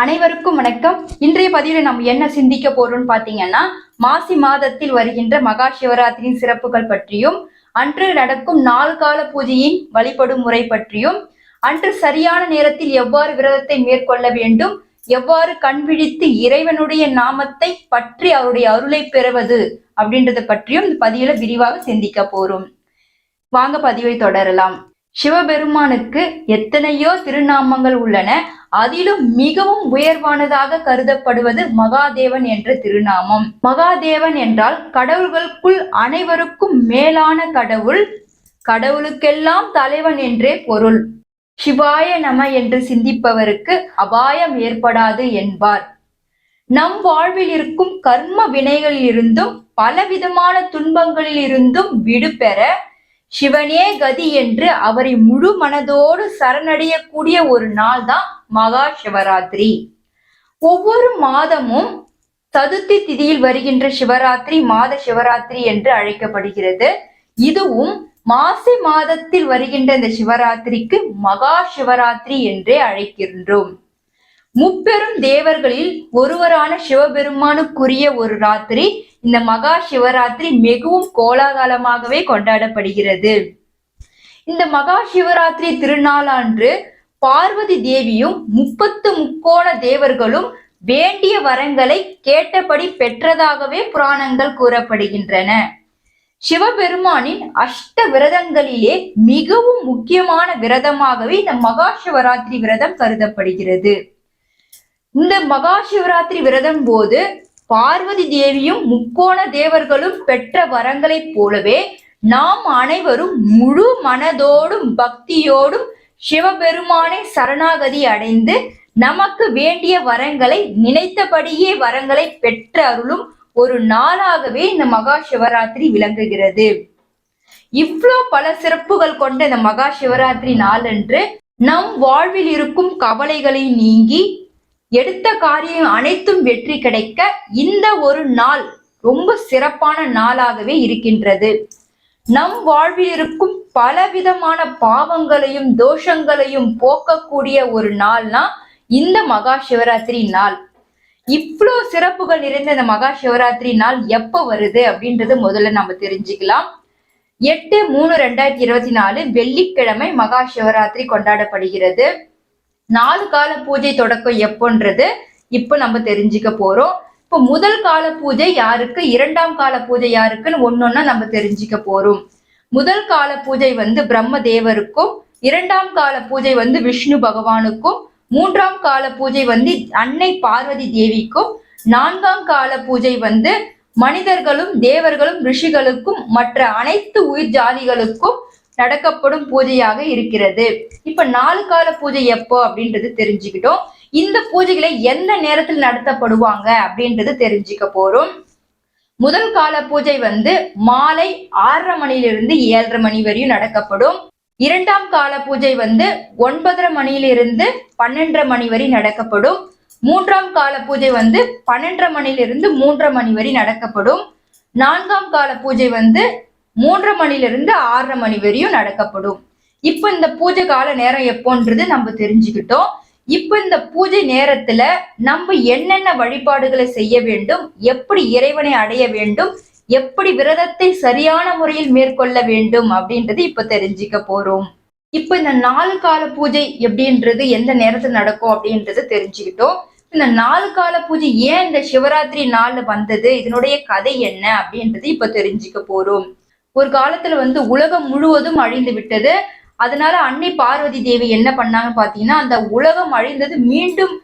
அனைவருக்கும் வணக்கம். இன்றைய பதிவில் நம்ம என்ன சிந்திக்க போறோம்னு பாத்தீங்கன்னா மாசி மாதத்தில் வருகின்ற மகா சிவராத்திரியின் சிறப்புகள் பற்றியும் அன்று நடக்கும் நாள் கால பூஜையின் வழிபடும் முறை பற்றியும் அன்று சரியான நேரத்தில் எவ்வாறு விரதத்தை மேற்கொள்ள வேண்டும் எவ்வாறு கண் விழித்து இறைவனுடைய நாமத்தை பற்றி அவருடைய அருளை பெறுவது அப்படின்றத பற்றியும் இந்த பதிவுல விரிவாக சிந்திக்க போறோம். வாங்க பதிவை தொடரலாம். சிவபெருமானுக்கு எத்தனையோ திருநாமங்கள் உள்ளன. அதிலும் மிகவும் உயர்வானதாக கருதப்படுவது மகாதேவன் என்ற திருநாமம். மகாதேவன் என்றால் கடவுள்களுக்குள் அனைவருக்கும் மேலான கடவுள் கடவுளுக்கெல்லாம் தலைவன் என்றே பொருள். சிவாய நம என்று சிந்திப்பவருக்கு அபாயம் ஏற்படாது என்பார். நம் வாழ்வில் இருக்கும் கர்ம வினைகளில் இருந்தும் பலவிதமான துன்பங்களில் இருந்தும் விடுபெற சிவனே கதி என்று அவரை முழு மனதோடு சரணடையக்கூடிய ஒரு நாள் தான் மகா சிவராத்திரி. ஒவ்வொரு மாதமும் சதுர்த்தி திதியில் வருகின்ற சிவராத்திரி மாத சிவராத்திரி என்று அழைக்கப்படுகிறது. இதுவும் மாசி மாதத்தில் வருகின்ற இந்த சிவராத்திரிக்கு மகா சிவராத்திரி என்றே அழைக்கின்றோம். முப்பெரும் தேவர்களில் ஒருவரான சிவபெருமானுக்குரிய ஒரு ராத்திரி இந்த மகா சிவராத்திரி மிகவும் கோலாகலமாகவே கொண்டாடப்படுகிறது. இந்த மகா சிவராத்திரி திருநாளன்று பார்வதி தேவியும் முப்பத்து முக்கோண தேவர்களும் வேண்டிய வரங்களை கேட்டபடி பெற்றதாகவே புராணங்கள் கூறப்படுகின்றன. சிவபெருமானின் அஷ்ட விரதங்களிலே மிகவும் முக்கியமான விரதமாகவே இந்த மகா சிவராத்திரி விரதம் கருதப்படுகிறது. இந்த மகா சிவராத்திரி விரதம் போது பார்வதி தேவியும் முக்கோண தேவர்களும் பெற்ற வரங்களைப் போலவே நாம் அனைவரும் முழு மனதோடும் பக்தியோடும் சிவபெருமானை சரணாகதி அடைந்து நமக்கு வேண்டிய வரங்களை நினைத்தபடியே வரங்களை பெற்ற அருளும் ஒரு நாளாகவே இந்த மகா சிவராத்திரி விளங்குகிறது. இவ்வளோ பல சிறப்புகள் கொண்ட இந்த மகா சிவராத்திரி நாளன்று நம் வாழ்வில் இருக்கும் கவலைகளை நீங்கி எடுத்த காரியம் அனைத்தும் வெற்றி கிடைக்க இந்த ஒரு நாள் ரொம்ப சிறப்பான நாளாகவே இருக்கின்றது. நம் வாழ்வில் இருக்கும் பலவிதமான பாவங்களையும் தோஷங்களையும் போக்கக்கூடிய ஒரு நாள்னா இந்த மகா சிவராத்திரி நாள். இவ்வளோ சிறப்புகள் நிறைந்த இந்த மகா சிவராத்திரி நாள் எப்போ வருது அப்படின்றது முதல்ல நம்ம தெரிஞ்சுக்கலாம். எட்டு மூணு ரெண்டாயிரத்தி இருபத்தி நாலு வெள்ளிக்கிழமை மகா சிவராத்திரி கொண்டாடப்படுகிறது. நாலு கால பூஜை தொடக்கம் எப்போன்றது இப்போ நம்ம தெரிஞ்சுக்க போறோம். இப்போ முதல் கால பூஜை யாருக்கு? இரண்டாம் கால பூஜை யாருக்குன்னு ஒன்னொன்னா நம்ம தெரிஞ்சுக்க போறோம். முதல் கால பூஜை வந்து பிரம்ம தேவருக்கும் இரண்டாம் கால பூஜை வந்து விஷ்ணு பகவானுக்கும் மூன்றாம் கால பூஜை வந்து அன்னை பார்வதி தேவிக்கும் நான்காம் கால பூஜை வந்து மனிதர்களும் தேவர்களும் ரிஷிகளுக்கும் மற்ற அனைத்து உயிர் ஜாதிகளுக்கும் நடக்கப்படும் பூஜையாக இருக்கிறது. இப்ப நாலு கால பூஜை எப்போ அப்படின்றது தெரிஞ்சுக்கிட்டோம். இந்த பூஜைகளை எந்த நேரத்தில் நடத்தப்படுவாங்க அப்படின்றது தெரிஞ்சுக்க போறோம். முதல் கால பூஜை வந்து மாலை ஆறரை மணியிலிருந்து ஏழரை மணி வரையும் நடக்கப்படும். இரண்டாம் கால பூஜை வந்து ஒன்பதரை மணியிலிருந்து பன்னெண்டரை மணி வரை நடக்கப்படும். மூன்றாம் கால பூஜை வந்து பன்னெண்டரை மணியிலிருந்து மூன்றரை மணி வரை நடக்கப்படும். நான்காம் கால பூஜை வந்து மூன்றரை மணிலிருந்து ஆறரை மணி வரையும் நடக்கப்படும். இப்ப இந்த பூஜை கால நேரம் எப்போன்றது நம்ம தெரிஞ்சுக்கிட்டோம். இப்ப இந்த பூஜை நேரத்துல நம்ம என்னென்ன வழிபாடுகளை செய்ய வேண்டும் எப்படி இறைவனை அடைய வேண்டும் எப்படி விரதத்தை சரியான முறையில் மேற்கொள்ள வேண்டும் அப்படின்றது இப்ப தெரிஞ்சுக்க போறோம். இப்ப இந்த நாலு கால பூஜை எப்படின்றது எந்த நேரத்துல நடக்கும் அப்படின்றது தெரிஞ்சுக்கிட்டோம். இந்த நாலு கால பூஜை ஏன் இந்த சிவராத்திரி நாள்ல வந்தது இதனுடைய கதை என்ன அப்படின்றது இப்ப தெரிஞ்சுக்க போறோம். ஒரு காலத்துல வந்து உலகம் முழுவதும் அழிந்து விட்டது. அதனால அன்னை பார்வதி தேவி என்ன பண்ணாங்கன்னு பாத்தீங்கன்னா அந்த உலகம் அழிந்தது மீண்டும்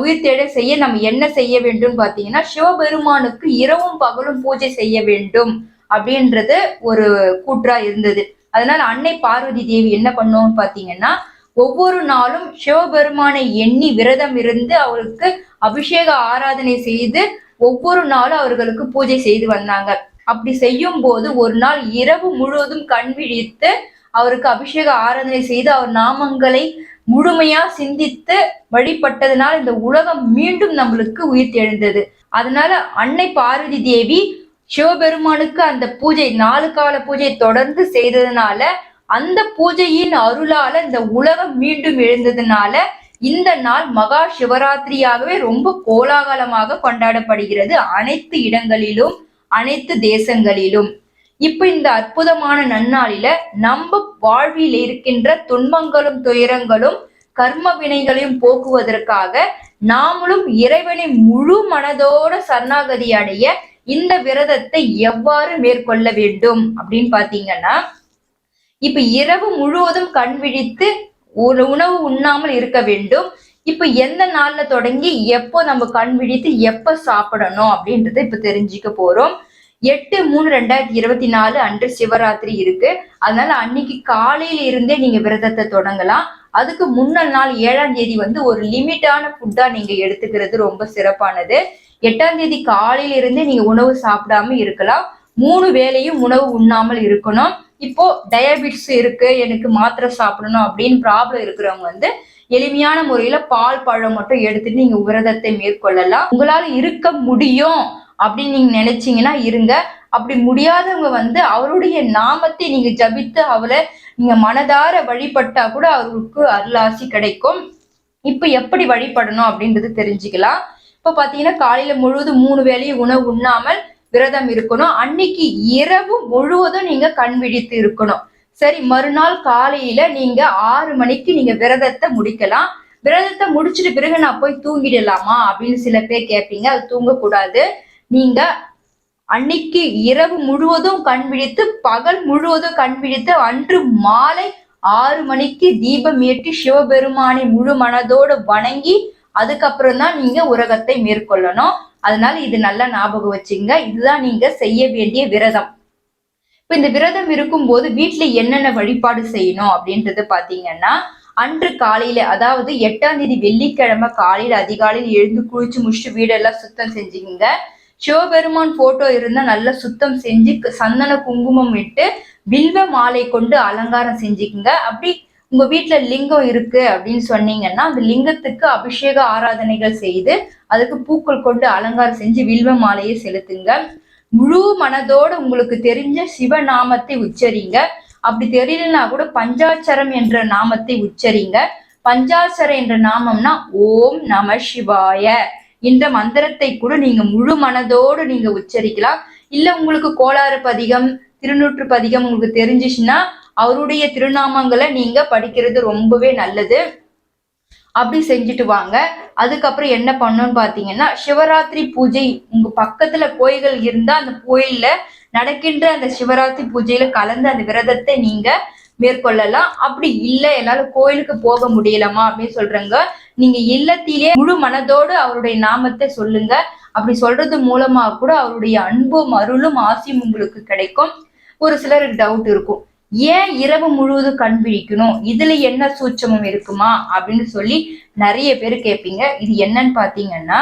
உயிர் தேட செய்ய நம்ம என்ன செய்ய வேண்டும் பாத்தீங்கன்னா சிவபெருமானுக்கு இரவும் பகலும் பூஜை செய்ய வேண்டும் அப்படின்றது ஒரு கூற்றா இருந்தது. அதனால அன்னை பார்வதி தேவி என்ன பண்ணோம்னு பாத்தீங்கன்னா ஒவ்வொரு நாளும் சிவபெருமானை எண்ணி விரதம் இருந்து அவருக்கு அபிஷேக ஆராதனை செய்து ஒவ்வொரு நாளும் அவர்களுக்கு பூஜை செய்து வந்தாங்க. அப்படி செய்யும் போது ஒரு நாள் இரவு முழுவதும் கண் விழித்து அவருக்கு அபிஷேக ஆராதனை செய்து அவர் நாமங்களை முழுமையா சிந்தித்து வழிபட்டதனால் இந்த உலகம் மீண்டும் நம்மளுக்கு உயிர் தெழுந்தது. அதனால அன்னை பார்வதி தேவி சிவபெருமானுக்கு அந்த பூஜை நாலு கால பூஜை தொடர்ந்து செய்ததுனால அந்த பூஜையின் அருளால இந்த உலகம் மீண்டும் எழுந்ததுனால இந்த நாள் மகா சிவராத்திரியாகவே ரொம்ப கோலாகலமாக கொண்டாடப்படுகிறது. அனைத்து இடங்களிலும் அனைத்து தேசங்களிலும். இப்ப இந்த அற்புதமான நன்னாளில நம்ம வாழ்வில் இருக்கின்ற துன்பங்களும் துயரங்களும் கர்ம வினைகளையும் போக்குவதற்காக நாமளும் இறைவனை முழு மனதோட சரணாகதி அடைய இந்த விரதத்தை எவ்வாறு மேற்கொள்ள வேண்டும் அப்படின்னு பாத்தீங்கன்னா இப்ப இரவு முழுவதும் கண் விழித்து ஒரு உணவு உண்ணாமல் இருக்க வேண்டும். இப்ப எந்த நாள்ல தொடங்கி எப்போ நம்ம கண் விழித்து எப்ப சாப்பிடணும் அப்படின்றத இப்ப தெரிஞ்சுக்க போறோம். எட்டு மூணு ரெண்டாயிரத்தி இருபத்தி நாலு அன்று சிவராத்திரி இருக்கு. அதனால அன்னைக்கு காலையில இருந்தே நீங்க விரதத்தை தொடங்கலாம். அதுக்கு முன்னல் நாள் ஏழாம் தேதி வந்து ஒரு லிமிட்டான ஃபுட்டா நீங்க எடுத்துக்கிறது ரொம்ப சிறப்பானது. எட்டாம் தேதி காலையில இருந்தே நீங்க உணவு சாப்பிடாம இருக்கலாம். மூணு வேலையும் உணவு உண்ணாமல் இருக்கணும். இப்போ டயபிட்ஸ் இருக்கு எனக்கு மாத்திரை சாப்பிடணும் அப்படின்னு ப்ராப்ளம் இருக்கிறவங்க வந்து எளிமையான முறையில பால் பழம் மட்டும் எடுத்துட்டு நீங்க விரதத்தை மேற்கொள்ளலாம். உங்களால இருக்க முடியும் அப்படின்னு நீங்க நினைச்சீங்கன்னா இருங்க. அப்படி முடியாதவங்க வந்து அவருடைய நாமத்தை நீங்க ஜபித்து அவளை நீங்க மனதார வழிபட்டா கூட அவருக்கு அருளாசி கிடைக்கும். இப்ப எப்படி வழிபடணும் அப்படின்றது தெரிஞ்சுக்கலாம். இப்ப பாத்தீங்கன்னா காலையில முழுவதும் மூணு வேளையும் உணவு உண்ணாமல் விரதம் இருக்கணும். அன்னைக்கு இரவு முழுவதும் நீங்க கண் விழித்து இருக்கணும். சரி மறுநாள் காலையில நீங்க ஆறு மணிக்கு நீங்க விரதத்தை முடிக்கலாம். விரதத்தை முடிச்சிட்டு பிறகு நான் போய் தூங்கிடலாமா அப்படின்னு சில பேர் கேட்பீங்க அது தூங்கக்கூடாது. நீங்க அன்னைக்கு இரவு முழுவதும் கண் விழித்து பகல் முழுவதும் கண் விழித்து அன்று மாலை ஆறு மணிக்கு தீபம் ஏற்றி சிவபெருமானை முழு மனதோடு வணங்கி அதுக்கப்புறம் தான் நீங்க உரகத்தை மேற்கொள்ளணும். அதனால இது நல்லா ஞாபகம் வச்சுங்க. இதுதான் நீங்க செய்ய வேண்டிய விரதம். இப்போ இந்த விரதம் இருக்கும்போது வீட்டுல என்னென்ன வழிபாடு செய்யணும் அப்படின்றது பாத்தீங்கன்னா அன்று காலையில அதாவது எட்டாம் தேதி வெள்ளிக்கிழமை காலையில அதிகாலையில் எழுந்து குளிச்சு முடிச்சுட்டு வீடெல்லாம் சுத்தம் செஞ்சுக்கங்க. சிவபெருமான் போட்டோ இருந்தா நல்லா சுத்தம் செஞ்சு சந்தன குங்குமம் இட்டு வில்வ மாலை கொண்டு அலங்காரம் செஞ்சுக்குங்க. அப்படி உங்க வீட்டுல லிங்கம் இருக்கு அப்படின்னு சொன்னீங்கன்னா அந்த லிங்கத்துக்கு அபிஷேக ஆராதனைகள் செய்து அதுக்கு பூக்கள் கொண்டு அலங்காரம் செஞ்சு வில்வ மாலையை செலுத்துங்க. முழு மனதோட உங்களுக்கு தெரிஞ்ச சிவநாமத்தை உச்சரிங்க. அப்படி தெரியலனா கூட பஞ்சாட்சரம் என்ற நாமத்தை உச்சரிங்க. பஞ்சாட்சரம் என்ற நாமம்னா ஓம் நம சிவாய. என்ற மந்திரத்தை கூட நீங்க முழு மனதோடு நீங்க உச்சரிக்கலாம். இல்ல உங்களுக்கு கோளாறு பதிகம் திருநூற்று பதிகம் உங்களுக்கு தெரிஞ்சிச்சுன்னா அவருடைய திருநாமங்களை நீங்க படிக்கிறது ரொம்பவே நல்லது. அப்படி செஞ்சுட்டு வாங்க. அதுக்கப்புறம் என்ன பண்ணணும்னு பார்த்தீங்கன்னா சிவராத்திரி பூஜை உங்க பக்கத்துல கோயில்கள் இருந்தா அந்த கோயில்ல நடக்கின்ற அந்த சிவராத்திரி பூஜையில கலந்து அந்த விரதத்தை நீங்க மேற்கொள்ளலாம். அப்படி இல்லை என்னால கோயிலுக்கு போக முடியலமா அப்படின்னு சொல்றங்க. நீங்க இல்லத்திலே முழு மனதோடு அவருடைய நாமத்தை சொல்லுங்க. அப்படி சொல்றது மூலமா கூட அவருடைய அன்பும் அருளும் ஆசியும் உங்களுக்கு கிடைக்கும். ஒரு சிலருக்கு டவுட் இருக்கும். ஏன் இரவு முழுவதும் கண் விழிக்கணும்? இதுல என்ன சூட்சமம் இருக்குமா? அப்படின்னு சொல்லி நிறைய பேர் கேட்பீங்க. இது என்னன்னு பாத்தீங்கன்னா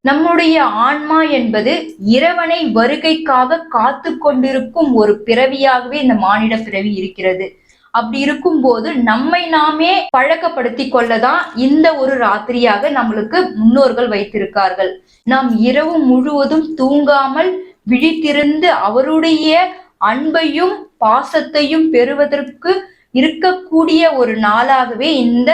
நம்முடைய ஆன்மா என்பது இறைவனை வருகைக்காக காத்து கொண்டிருக்கும் ஒரு பிறவியாகவே இந்த மானிட பிறவி இருக்கிறது. அப்படி இருக்கும் போது நம்மை நாமே பழக்கப்படுத்தி கொள்ளதான் இந்த ஒரு ராத்திரியாக நம்மளுக்கு முன்னோர்கள் வைத்திருக்கார்கள். நாம் இரவு முழுவதும் தூங்காமல் விழித்திருந்து அவருடைய அன்பையும் பாசத்தையும் பெறுவதற்கு இருக்கக்கூடிய ஒரு நாளாகவே இந்த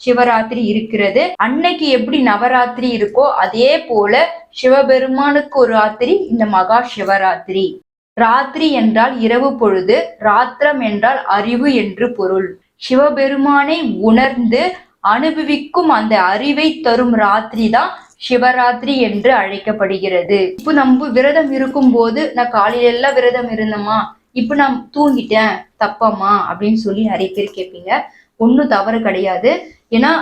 சிவராத்திரி இருக்கிறது. அன்னைக்கு எப்படி நவராத்திரி இருக்கோ அதே போல சிவபெருமானுக்கு ஒரு ராத்திரி இந்த மகா சிவராத்திரி. ராத்திரி என்றால் இரவு பொழுது ராத்திரம் என்றால் அறிவு என்று பொருள். சிவபெருமானை உணர்ந்து அனுபவிக்கும் அந்த அறிவை தரும் ராத்திரி தான் சிவராத்திரி என்று அழைக்கப்படுகிறது. இப்போ நம்ம விரதம் இருக்கும் போது நான் காலையில எல்லாம் விரதம் இருந்தேமா இப்போ நான் தூங்கிட்டேன் தப்பம்மா அப்படின்னு சொல்லி நிறைய பேர் கேட்பீங்க. ஒன்றும் தவறு கிடையாது. ஏன்னா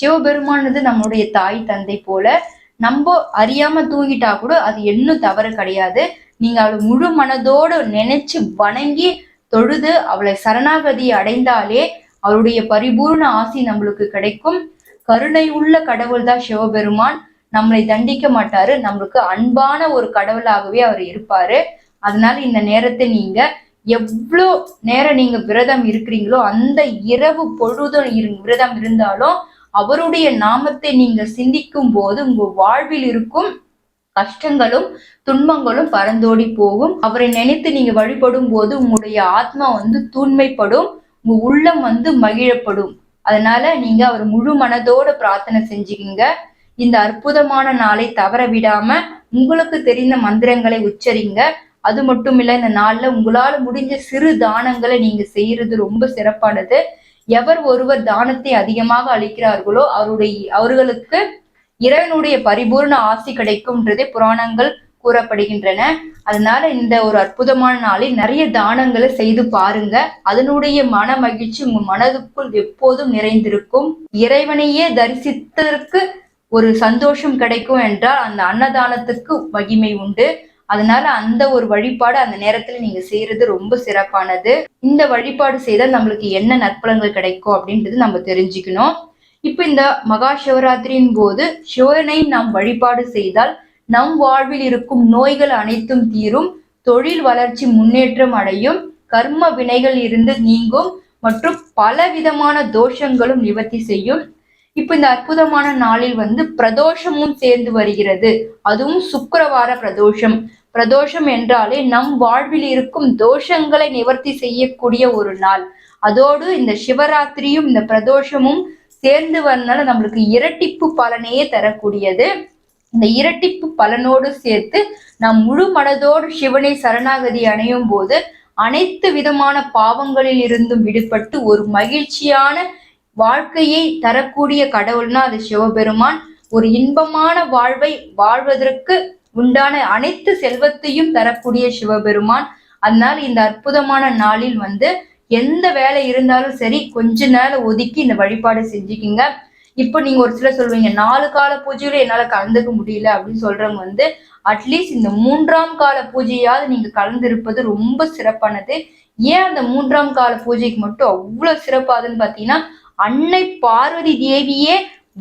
சிவபெருமானது நம்மளுடைய தாய் தந்தை போல நம்ம அறியாம தூங்கிட்டா கூட அது இன்னும் தவறு கிடையாது. நீங்க அவளை முழு மனதோடு நினைச்சு வணங்கி தொழுது அவளை சரணாகதி அடைந்தாலே அவருடைய பரிபூர்ண ஆசி நம்மளுக்கு கிடைக்கும். கருணை உள்ள கடவுள் தான் சிவபெருமான். நம்மளை தண்டிக்க மாட்டாரு. நம்மளுக்கு அன்பான ஒரு கடவுளாகவே அவர் இருப்பாரு. அதனால இந்த நேரத்தை நீங்க எவ்வளோ நேரம் நீங்க விரதம் இருக்கிறீங்களோ அந்த இரவு பொழுதும் இரு- விரதம் இருந்தாலும் அவருடைய நாமத்தை நீங்க சிந்திக்கும் போது உங்க வாழ்வில் இருக்கும் கஷ்டங்களும் துன்பங்களும் பறந்தோடி போகும். அவரை நினைத்து நீங்க வழிபடும் போது உங்களுடைய ஆத்மா வந்து தூண்மைப்படும் உங்க உள்ளம் வந்து மகிழப்படும். அதனால நீங்க அவர் முழு மனதோட பிரார்த்தனை செஞ்சுக்கிங்க. இந்த அற்புதமான நாளை தவற விடாம உங்களுக்கு தெரிந்த மந்திரங்களை உச்சரிங்க. அது மட்டும் இல்ல இந்த நாள்ல உங்களால முடிஞ்ச சிறு தானங்களை நீங்க செய்யறது ரொம்ப சிறப்பானது. எவர் ஒருவர் தானத்தை அதிகமாக அளிக்கிறார்களோ அவருடைய அவர்களுக்கு இறைவனுடைய பரிபூர்ண ஆசி கிடைக்கும்ன்றதே புராணங்கள் கூறப்படுகின்றன. அதனால இந்த ஒரு அற்புதமான நாளில் நிறைய தானங்களை செய்து பாருங்க. அதனுடைய மன மகிழ்ச்சி உங்க மனதுக்குள் எப்போதும் நிறைந்திருக்கும். இறைவனையே தரிசித்ததற்கு ஒரு சந்தோஷம் கிடைக்கும் என்றால் அந்த அன்னதானத்துக்கு மகிமை உண்டு. அதனால அந்த ஒரு வழிபாடு அந்த நேரத்துல நீங்க செய்யறது ரொம்ப சிறப்பானது. இந்த வழிபாடு செய்தால் நம்மளுக்கு என்ன நற்பலன்கள் கிடைக்கும் அப்படின்றது நம்ம தெரிஞ்சுக்கணும். இப்ப இந்த மகா சிவராத்திரியின் போது சிவனை நாம் வழிபாடு செய்தால் நம் வாழ்வில் இருக்கும் நோய்கள் அனைத்தும் தீரும். தொழில் வளர்ச்சி முன்னேற்றம் அடையும். கர்ம வினைகள் இருந்து நீங்கும். மற்றும் பல விதமான தோஷங்களும் நிவர்த்தி செய்யும். இப்ப இந்த அற்புதமான நாளில் வந்து பிரதோஷமும் சேர்ந்து வருகிறது. அதுவும் சுக்கரவார பிரதோஷம். பிரதோஷம் என்றாலே நம் வாழ்வில் இருக்கும் தோஷங்களை நிவர்த்தி செய்யக்கூடிய ஒரு நாள். அதோடு இந்த சிவராத்திரியும் இந்த பிரதோஷமும் சேர்ந்து வரனால நம்மளுக்கு இரட்டிப்பு பலனையே தரக்கூடியது. இந்த இரட்டிப்பு பலனோடு சேர்த்து நாம் முழு மனதோடு சிவனை சரணாகதி அடையும் போது அனைத்து விதமான பாவங்களில் இருந்தும் விடுபட்டு ஒரு மகிழ்ச்சியான வாழ்க்கையை தரக்கூடிய கடவுள்னா அது சிவபெருமான். ஒரு இன்பமான வாழ்வை வாழ்வதற்கு உண்டான அனைத்து செல்வத்தையும் தரக்கூடிய சிவபெருமான். அதனால இந்த அற்புதமான நாளில் வந்து எந்த வேலை இருந்தாலும் சரி கொஞ்ச நேரம் ஒதுக்கி இந்த வழிபாடு செஞ்சுக்கிங்க. இப்போ நீங்க ஒரு சிலர் சொல்லுவீங்க நாலு கால பூஜையில என்னால கலந்துக்க முடியல அப்படின்னு சொல்றவங்க வந்து அட்லீஸ்ட் இந்த மூன்றாம் கால பூஜையாவது நீங்க கலந்திருப்பது ரொம்ப சிறப்பானது. ஏன் அந்த மூன்றாம் கால பூஜைக்கு மட்டும் அவ்வளவு சிறப்பாதுன்னு பாத்தீங்கன்னா அன்னை பார்வதி தேவியே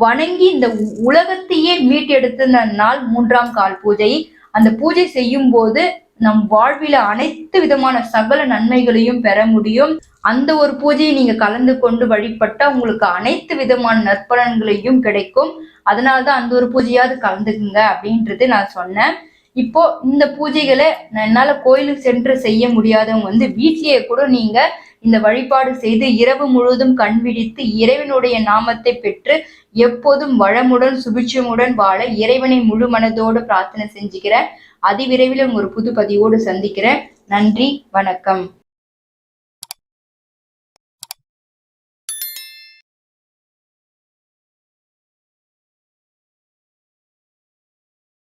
வணங்கி இந்த உலகத்தையே மீட்டெடுத்த நாள் மூன்றாம் கால் பூஜை. அந்த பூஜை செய்யும் போது நம் வாழ்வில அனைத்து விதமான சகல நன்மைகளையும் பெற முடியும். அந்த ஒரு பூஜையை நீங்க கலந்து கொண்டு வழிபட்டா உங்களுக்கு அனைத்து விதமான நற்பலன்களையும் கிடைக்கும். அதனாலதான் அந்த ஒரு பூஜையாவது கலந்துக்குங்க அப்படின்றது நான் சொன்னேன். இப்போ இந்த பூஜைகளை என்னால கோயிலுக்கு சென்று செய்ய முடியாதவங்க வந்து வீட்லயே கூட நீங்க இந்த வழிபாடு செய்து இரவு முழுவதும் கண்விழித்து இறைவனுடைய நாமத்தை பெற்று எப்போதும் வளமுடன் சுபிட்சமுடன் வாழ இறைவனை முழு மனதோடு பிரார்த்தனை செஞ்சுக்கிறேன். அதிவிரைவில் ஒரு புது பதிவோடு சந்திக்கிறேன். நன்றி வணக்கம்.